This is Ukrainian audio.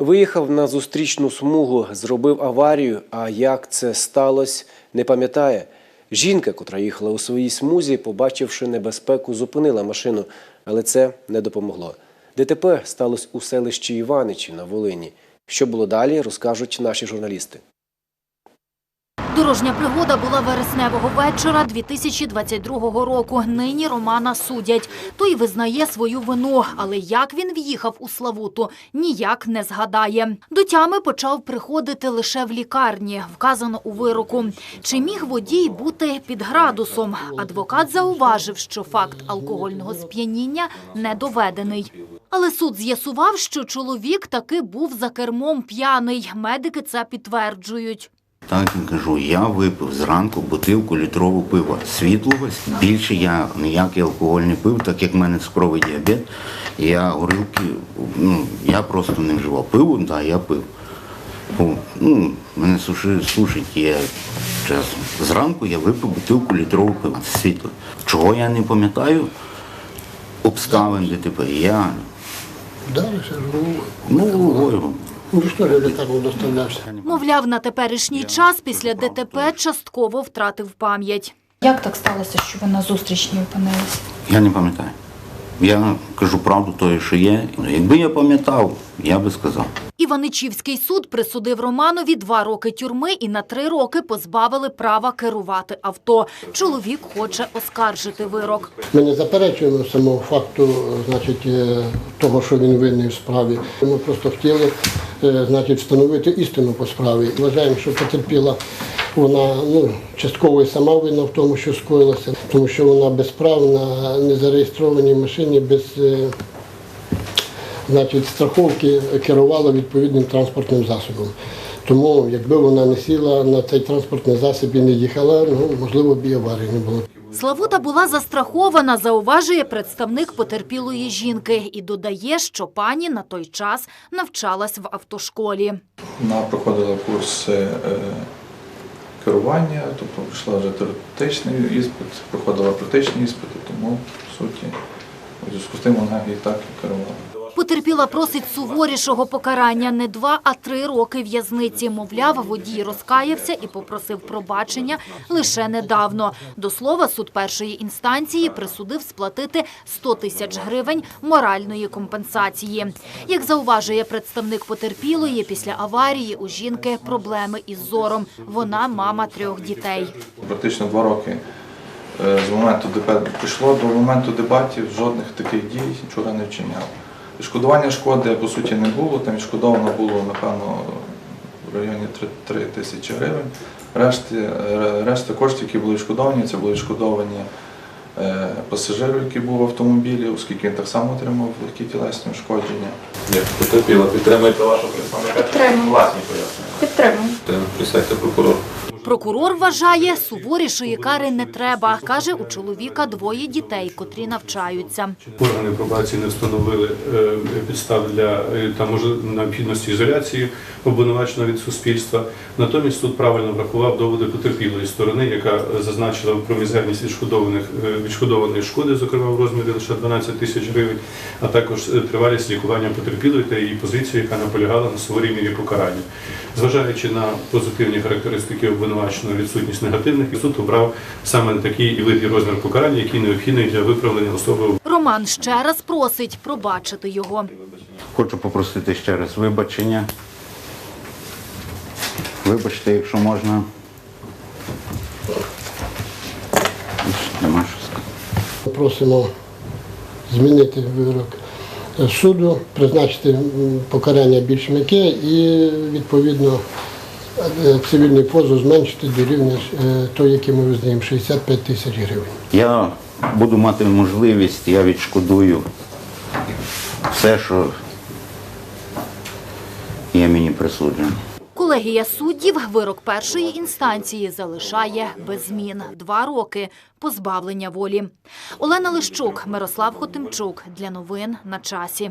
Виїхав на зустрічну смугу, зробив аварію. А як це сталося, не пам'ятає. Жінка, котра їхала у своїй смузі, побачивши небезпеку, зупинила машину, але це не допомогло. ДТП сталося у селищі Іваничі на Волині. Що було далі, розкажуть наші журналісти. Дорожня пригода була вересневого вечора 2022 року. Нині Романа судять. Той визнає свою вину, але як він в'їхав у Славуту, ніяк не згадає. До тями почав приходити лише в лікарні, вказано у вироку. Чи міг водій бути під градусом? Адвокат зауважив, що факт алкогольного сп'яніння не доведений. Але суд з'ясував, що чоловік таки був за кермом п'яний. Медики це підтверджують. Так і кажу, я випив зранку бутилку літрову пива. Світлого. Більше я ніякий алкоголь не пив, так як в мене цукровий діабет. Я горілки, ну, я просто не вживав. Пиво, так, да, я пив. Бо, ну, мене суши, сушить є чесно. Зранку я випив бутилку літрову пива. Світло. Чого я не пам'ятаю? Обставин ДТП. Я, Далі ще ну, Ну що ж я в доставлявся? Мовляв, на теперішній час після ДТП частково втратив пам'ять. Як так сталося, що ви на зустрічній опинилися? Я не пам'ятаю. Я кажу правду тою, що є. Якби я пам'ятав, я би сказав. Іваничівський суд присудив Романові два роки тюрми і на три роки позбавили права керувати авто. Чоловік хоче оскаржити вирок. Ми не заперечуємо самого факту, значить, е, того, що він винний в справі. Ми просто хотіли значить, встановити істину по справі. Вважаємо, що потерпіла вона ну, частково і сама винна в тому, що скоїлося, тому що вона без прав на незареєстрованій машині, без е, значить, страховки керувала відповідним транспортним засобом. Тому, якби вона не сіла на цей транспортний засіб і не їхала, ну можливо б і аварії не було. Славута була застрахована, зауважує представник потерпілої жінки і додає, що пані на той час навчалась в автошколі. Вона проходила курси е, керування, тобто пройшла вже теоретичний іспит, проходила практичні іспити, тому, по суті, у зв'язку з тим вона і так і керувала. Потерпіла просить суворішого покарання не два, а три роки в'язниці. Мовляв, водій розкаявся і попросив пробачення лише недавно. До слова, суд першої інстанції присудив сплатити 100 тисяч гривень моральної компенсації. Як зауважує представник потерпілої, після аварії у жінки проблеми із зором. Вона мама трьох дітей. Практично два роки е, з моменту ДП прийшло до моменту дебатів жодних таких дій вчора не вчиняв. Відшкодування шкоди по суті не було, там відшкодовано було, напевно, в районі 3, 3 тисячі гривень. Решті, е, решта коштів, які були відшкодовані, це були відшкодовані е, пасажиру, який був в автомобілі, оскільки він так само отримав легкі тілесні ушкодження. Як потерпіла, підтримуєте вашого представника? Підтримую. Власні пояснення. Підтримую. Присядьте прокурор. Прокурор вважає, суворішої кари не треба. Каже, у чоловіка двоє дітей, котрі навчаються. Органи пробації не встановили е, підстав для е, та може необхідності ізоляції обвинуваченого від суспільства. Натомість суд правильно врахував доводи потерпілої сторони, яка зазначила про мізерність відшкодованих е, відшкодованої шкоди, зокрема в розмірі лише 12 тисяч гривень, а також е, тривалість лікування потерпілої та її позицію, яка наполягала на суворій мірі покарання. Зважаючи на позитивні характеристики обвинуваченого відсутність негативних, суд обрав саме такий і вид і розмір покарання, який необхідний для виправлення особи Роман ще раз просить пробачити його. Хочу попросити ще раз вибачення. Вибачте, якщо можна. Нема що сказати. Просимо змінити вирок суду, призначити покарання більш м'яке і відповідно цивільний позов зменшити до рівня е, той, який ми визнаємо 65 тисяч гривень. Я буду мати можливість, я відшкодую все, що є мені присуджено. Колегія суддів вирок першої інстанції залишає без змін. Два роки позбавлення волі. Олена Лищук, Мирослав Хотимчук. Для новин на часі.